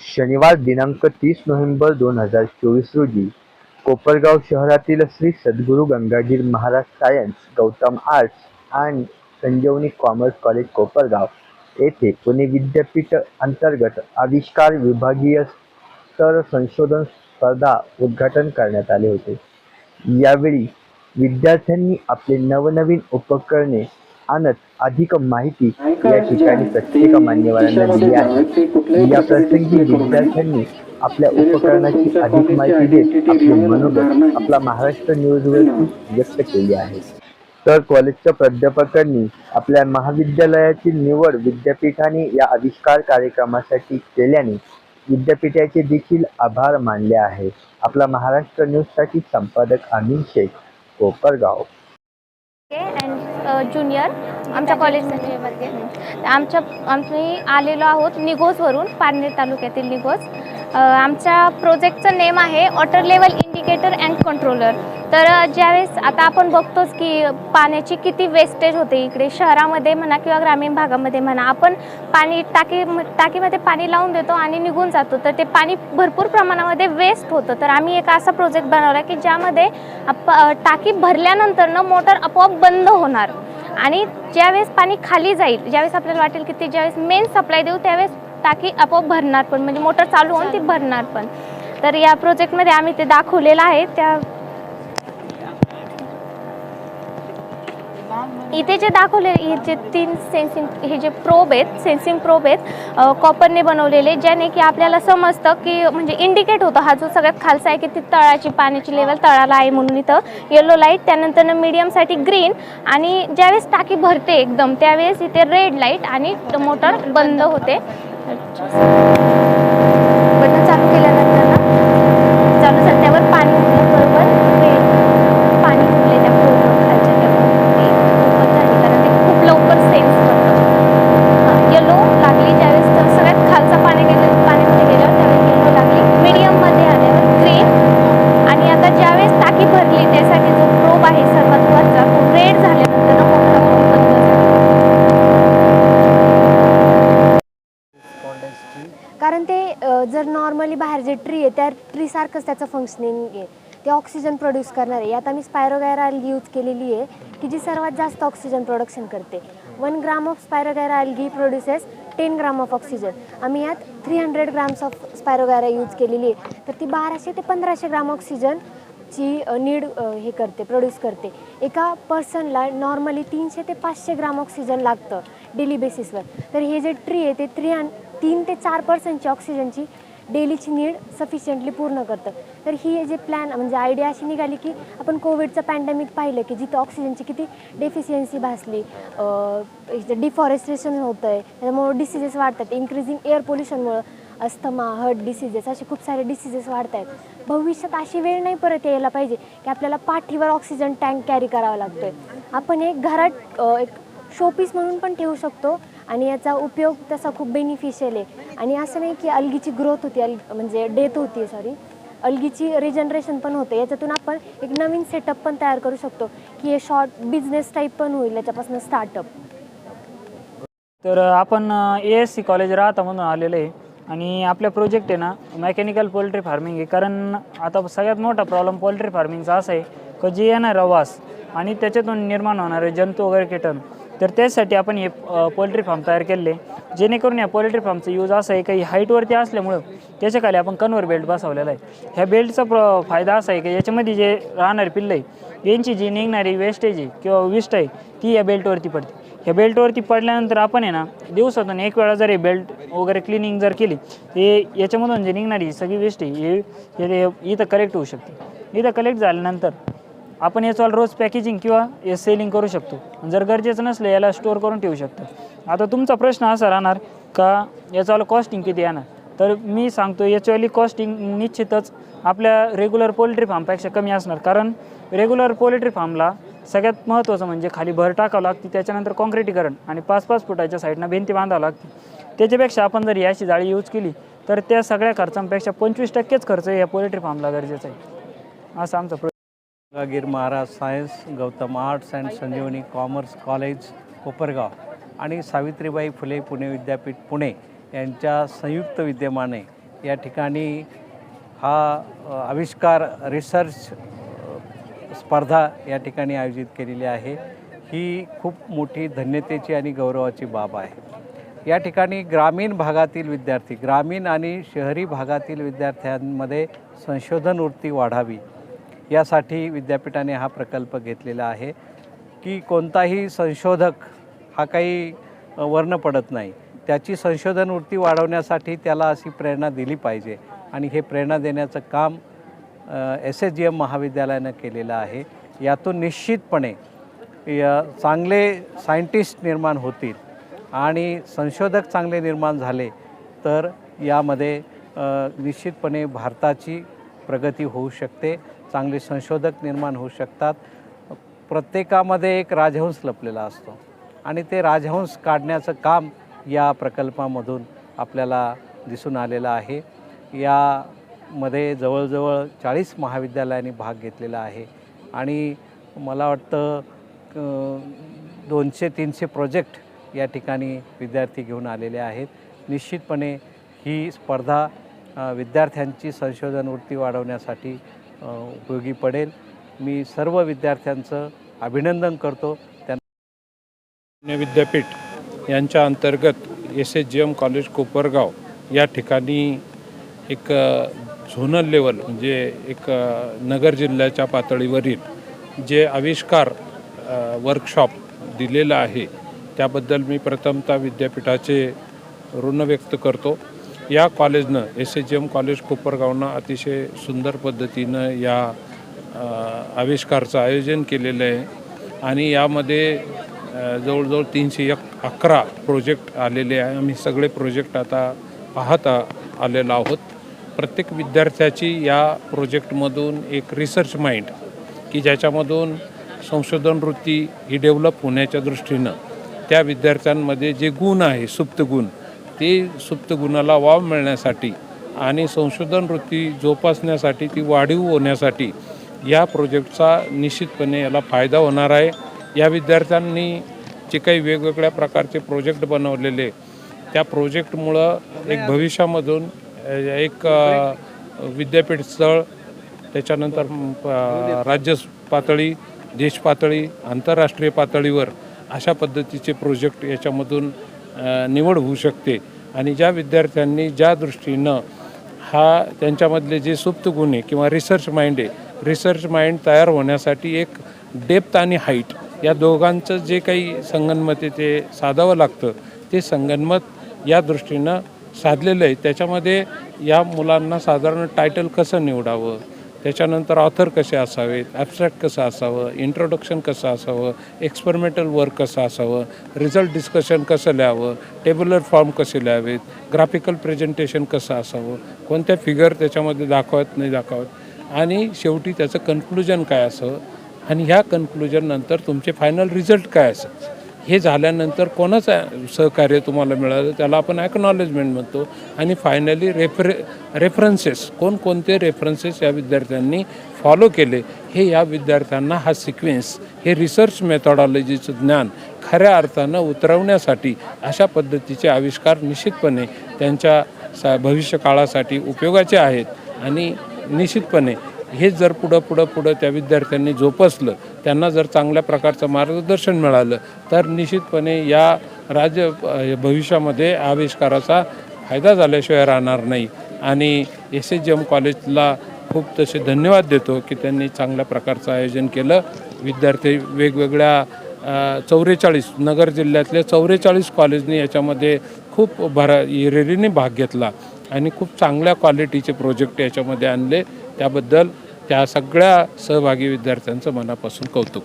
शनिवार दिनांक तीस नोव्हेंबर दोन हजार चोवीस रोजी कोपरगाव शहरातील श्री सद्गुरू गंगाधर महाराज सायन्स गौतम आर्ट्स आणि संजीवनी कॉमर्स कॉलेज कोपरगाव येथे पुणे विद्यापीठ अंतर्गत आविष्कार विभागीय स्तर संशोधन स्पर्धा उद्घाटन करण्यात आले होते. यावेळी विद्यार्थ्यांनी आपले नवनवीन उपकरणे आणत अधिक माहिती या ठिकाणी प्रत्येक मान्यवरांना दिली आहे. या प्रसंगी विद्यार्थ्यांनी आपल्या उपकरणाची अधिक माहिती देत आपले मनोगत आपला महाराष्ट्र न्यूजवरती व्यक्त केली आहे. तर कॉलेजच्या प्राध्यापकांनी आपल्या महाविद्यालयाची निवड विद्यापीठाने या आविष्कार कार्यक्रमासाठी केल्याने विद्यापीठाचे देखील आभार मानले आहे. आपला महाराष्ट्र न्यूजसाठी संपादक अमीन शेख कोपरगाव. ज्युनियर आमच्या कॉलेजमध्ये आमच्या आम्ही आलेलो आहोत निगोजवरून पारनेर तालुक्यातील निगोज आमच्या प्रोजेक्टचं नेम आहे water level indicator and controller तर ज्यावेळेस आता आपण बघतोच की पाण्याची किती वेस्टेज होते. इकडे शहरामध्ये म्हणा किंवा ग्रामीण भागामध्ये म्हणा आपण पाणी टाकी टाकीमध्ये पाणी लावून देतो आणि निघून जातो. तर ते पाणी भरपूर प्रमाणामध्ये वेस्ट होतं. तर आम्ही एक असा प्रोजेक्ट बनवला की ज्यामध्ये टाकी भरल्यानंतर न मोटर आपोआप बंद होणार. आणि ज्यावेळेस पाणी खाली जाईल ज्यावेळेस आपल्याला वाटेल की ते ज्यावेळेस मेन सप्लाय देऊ त्यावेळेस टाकी आपोआप भरणार पण. म्हणजे मोटर चालू होऊन ती भरणार पण. तर या प्रोजेक्टमध्ये आम्ही ते दाखवलेलं आहे. त्या इथे जे दाखवले हे जे तीन सेन्सिंग हे जे प्रोब आहेत सेन्सिंग प्रोब आहेत कॉपरने बनवलेले ज्याने की आपल्याला समजतं की म्हणजे इंडिकेट होतं हा जो सगळ्यात खालचा आहे की ती तळाची पाण्याची लेवल तळाला आहे म्हणून इथं येलो लाइट त्यानंतर मीडियमसाठी ग्रीन आणि ज्यावेळेस टाकी भरते एकदम त्यावेळेस इथे रेड लाइट आणि मोटर बंद होते बटन चालू केल्यानंतर ना चालू झालं त्यावर पाणी उडलं बरोबर red पाणी उडले त्या प्रोबवर खालच्या त्यावर ते open झाले कारण ते खूप लवकर सेन्स करतं येलो लागली ज्यावेळेस तर सगळ्यात खालचा पाणी गेलं पाण्यामध्ये गेल्यावर त्यावेळेस येलो लागली मीडियममध्ये आल्यावर ग्रीन आणि आता ज्यावेळेस लागली त्यासाठी जो प्रोब आहे सर्वात वरचा तो रेड झाल्यानंतर कारण ते जर नॉर्मली बाहेर जे ट्री आहे त्या ट्रीसारखंच त्याचं फंक्शनिंग आहे. ते ऑक्सिजन प्रोड्यूस करणार आहे. यात आम्ही स्पायरोगॅरा अल्गी यूज केलेली आहे की जी सर्वात जास्त ऑक्सिजन प्रोडक्शन करते. One gram of spirogyra algae produces ten gram of oxygen आम्ही यात three hundred grams of spirogyra use केलेली आहे. तर ती बाराशे ते पंधराशे ग्राम ऑक्सिजन ची नीड हे करते प्रोड्यूस करते. एका पर्सनला नॉर्मली तीनशे ते पाचशे ग्राम ऑक्सिजन लागतं डेली बेसिसवर तर हे जे ट्री आहे ते थ्री तीन ते चार पर्सेंटची ऑक्सिजनची डेलीची नीड सफिशियंटली पूर्ण करतं. तर ही जे प्लॅन म्हणजे आयडिया अशी निघाली की आपण कोविडचं पॅन्डेमिक पाहिलं की जिथं ऑक्सिजनची किती डेफिशियन्सी भासली डिफॉरेस्टेशन होतं आहे त्याच्यामुळं डिसिजेस वाढतात इन्क्रीजिंग एअर पोल्युशनमुळं अस्थमा हर्ट डिसिजेस असे खूप सारे डिसिजेस वाढत आहेत भविष्यात अशी वेळ नाही परत यायला पाहिजे की आपल्याला पाठीवर ऑक्सिजन टँक कॅरी करावा लागतो आहे आपण एक घरात एक शोपीस म्हणून पण ठेवू शकतो आणि याचा उपयोग तसा खूप बेनिफिशियल आहे. आणि असं नाही की अलगीची ग्रोथ होती अल म्हणजे डेथ होती सॉरी अलगीची रिजनरेशन पण होते. याच्यातून आपण एक नवीन सेटअप पण तयार करू शकतो की हे शॉर्ट बिझनेस टाईप पण होईल याच्यापासून स्टार्टअप तर आपण ए एस सी कॉलेज राहता म्हणून आलेलं आहे. आणि आपल्या प्रोजेक्ट आहे ना मेकॅनिकल पोल्ट्री फार्मिंग आहे. कारण आता सगळ्यात मोठा प्रॉब्लेम पोल्ट्री फार्मिंगचा असा आहे का जे येणारा वास आणि त्याच्यातून निर्माण होणारे जंतू वगैरे कीटन. तर त्यासाठी आपण हे पोल्ट्री फार्म तयार केले जेणेकरून या पोल्ट्री फार्मचा यूज असा आहे काही हाईटवरती असल्यामुळं त्याच्याखाली आपण कन्वर बेल्ट बसवलेला आहे. ह्या बेल्टचा प्र फायदा असा आहे की याच्यामध्ये जे राहणारे पिल्लं आहे यांची जी निघणारी वेस्टेज आहे किंवा विस्ट आहे ती या बेल्टवरती पडते. ह्या बेल्टवरती पडल्यानंतर आपण आहे ना दिवसातून एक वेळा जर हे बेल्ट वगैरे क्लिनिंग जर केली ते याच्यामधून जे निघणारी सगळी वेस्ट आहे हे हे इथं कलेक्ट होऊ शकते. इथं कलेक्ट झाल्यानंतर आपण याच्यावर रोज पॅकेजिंग किंवा हे सेलिंग करू शकतो. जर गरजेचं नसलं याला स्टोअर करून ठेवू शकतो. आता तुमचा प्रश्न असा राहणार का याच्यावाला कॉस्टिंग किती येणार? तर मी सांगतो याच्यावाली कॉस्टिंग निश्चितच आपल्या रेग्युलर पोल्ट्री फार्मपेक्षा कमी असणार. कारण रेग्युलर पोल्ट्री फार्मला सगळ्यात महत्त्वाचं म्हणजे खाली भर टाकावं लागते त्याच्यानंतर कॉन्क्रिटीकरण आणि पाच पाच फुटाच्या साईडनं भिंती बांधावं लागते. त्याच्यापेक्षा आपण जर याची जाळी यूज केली तर त्या सगळ्या खर्चांपेक्षा पंचवीस टक्केच खर्च या पोल्ट्री फार्मला गरजेचा आहे. असं आमचं pro Gangagir Maharaj science Gautam arts and Sanjivani commerce college Kopargaon आणि सावित्रीबाई फुले पुणे विद्यापीठ पुणे यांच्या संयुक्त विद्यमाने या ठिकाणी हा आविष्कार रिसर्च स्पर्धा या ठिकाणी आयोजित केलेली आहे. ही खूप मोठी धन्यतेची आणि गौरवाची बाब आहे. या ठिकाणी ग्रामीण भागातील विद्यार्थी ग्रामीण आणि शहरी भागातील विद्यार्थ्यांमध्ये संशोधन वृत्ती वाढावी यासाठी विद्यापीठाने हा प्रकल्प घेतलेला आहे की कोणताही संशोधक हा काही वर्ण पडत नाही. त्याची संशोधन वृत्ती वाढवण्यासाठी त्याला अशी प्रेरणा दिली पाहिजे आणि हे प्रेरणा देण्याचं काम एस एस जी एम महाविद्यालयानं केलेलं आहे. यातून निश्चितपणे या चांगले सायंटिस्ट निर्माण होतील आणि संशोधक चांगले निर्माण झाले तर यामध्ये निश्चितपणे भारताची प्रगती होऊ शकते चांगले संशोधक निर्माण होऊ शकतात. प्रत्येकामध्ये एक राजहंस लपलेला असतो आणि ते राजहंस काढण्याचं काम या प्रकल्पामधून आपल्याला दिसून आलेलं आहे. या मध्ये जवळजवळ चाळीस महाविद्यालयांनी भाग घेतलेला आहे. आणि मला वाटतं दोनशे तीनशे प्रोजेक्ट या ठिकाणी विद्यार्थी घेऊन आलेले आहेत. निश्चितपणे ही स्पर्धा विद्यार्थ्यांची संशोधन वृत्ती वाढवण्यासाठी उपयोगी पडेल. मी सर्व विद्यार्थ्यांचं अभिनंदन करतो. त्यांना विद्यापीठ यांच्या अंतर्गत S S G M college Kopargaon या ठिकाणी एक झोनल लेवल म्हणजे एक नगर जिल्ह्याच्या पातळीवरील जे आविष्कार वर्कशॉप दिलेलं आहे त्याबद्दल मी प्रथमतः विद्यापीठाचे ऋण व्यक्त करतो. या कॉलेजनं S S G M college कोपरगावनं अतिशय सुंदर पद्धतीनं या आविष्कारचं आयोजन केलेलं आहे. आणि यामध्ये जवळजवळ तीनशे एक अकरा प्रोजेक्ट आलेले आहे. आम्ही सगळे प्रोजेक्ट आता पाहत आलेलो आहोत. प्रत्येक विद्यार्थ्याची या प्रोजेक्टमधून एक रिसर्च माइंड की ज्याच्यामधून संशोधन वृत्ती ही डेव्हलप होण्याच्या दृष्टीनं त्या विद्यार्थ्यांमध्ये जे गुण आहे सुप्त गुण ते सुप्त गुणाला वाव मिळण्यासाठी आणि संशोधन वृत्ती जोपासण्यासाठी ती वाढीव होण्यासाठी या प्रोजेक्टचा निश्चितपणे याला फायदा होणार आहे. या विद्यार्थ्यांनी जे काही वेगवेगळ्या प्रकारचे प्रोजेक्ट बनवलेले त्या प्रोजेक्टमुळं एक भविष्यामधून एक विद्यापीठ स्थळ त्याच्यानंतर राज्य पातळी देश पातळी आंतरराष्ट्रीय पातळीवर अशा पद्धतीचे प्रोजेक्ट याच्यामधून निवड होऊ शकते. आणि ज्या विद्यार्थ्यांनी ज्या दृष्टीनं हा त्यांच्यामधले जे सुप्त गुण आहे किंवा रिसर्च माइंड आहे रिसर्च माइंड तयार होण्यासाठी एक डेप्थ आणि हाईट या दोघांचं जे काही संगनमत आहे ते साधावं लागतं ते संगनमत या दृष्टीनं साधलेलं आहे. त्याच्यामध्ये या मुलांना साधारण टायटल कसं निवडावं? त्याच्यानंतर ऑथर कसे असावेत? ॲबस्ट्रॅक्ट कसं असावं? इंट्रोडक्शन कसं असावं? एक्सपेरिमेंटल वर्क कसं असावं? रिझल्ट डिस्कशन कसं लिहावं? टेबलर फॉर्म कसे लिहावेत? ग्राफिकल प्रेझेंटेशन कसं असावं? कोणत्या फिगर त्याच्यामध्ये दाखवत नाही दाखवत? आणि शेवटी त्याचं कन्क्लुजन काय असावं? आणि ह्या कन्क्लुजननंतर तुमचे फायनल रिझल्ट काय असेल हे झाल्यानंतर कोणाचं सहकार्य तुम्हाला मिळालं? त्याला आपण ॲक्नॉलेजमेंट म्हणतो. आणि फायनली रेफरे रेफरन्सेस कोणकोणते रेफरन्सेस या विद्यार्थ्यांनी फॉलो केले? हे या विद्यार्थ्यांना हा सिक्वेन्स हे रिसर्च मेथॉडॉलॉजीचं ज्ञान खऱ्या अर्थानं उतरवण्यासाठी अशा पद्धतीचे आविष्कार निश्चितपणे त्यांच्या सा भविष्यकाळासाठी उपयोगाचे आहेत. आणि निश्चितपणे हे जर पुढं पुढं पुढं त्या विद्यार्थ्यांनी जोपासलं त्यांना जर चांगल्या प्रकारचं मार्गदर्शन मिळालं तर निश्चितपणे या राज्य भविष्यामध्ये आविष्काराचा फायदा झाल्याशिवाय राहणार नाही. आणि एस एच जी एम कॉलेजला खूप तसे धन्यवाद देतो की त्यांनी चांगल्या प्रकारचं आयोजन केलं. विद्यार्थी वेगवेगळ्या चौवेचाळीस नगर जिल्ह्यातल्या चौवेचाळीस कॉलेजनी याच्यामध्ये खूप भरा रेरीने भाग घेतला. आणि खूप चांगल्या क्वालिटीचे प्रोजेक्ट याच्यामध्ये आणले. त्याबद्दल त्या सगळ्या सहभागी विद्यार्थ्यांचं मनापासून कौतुक.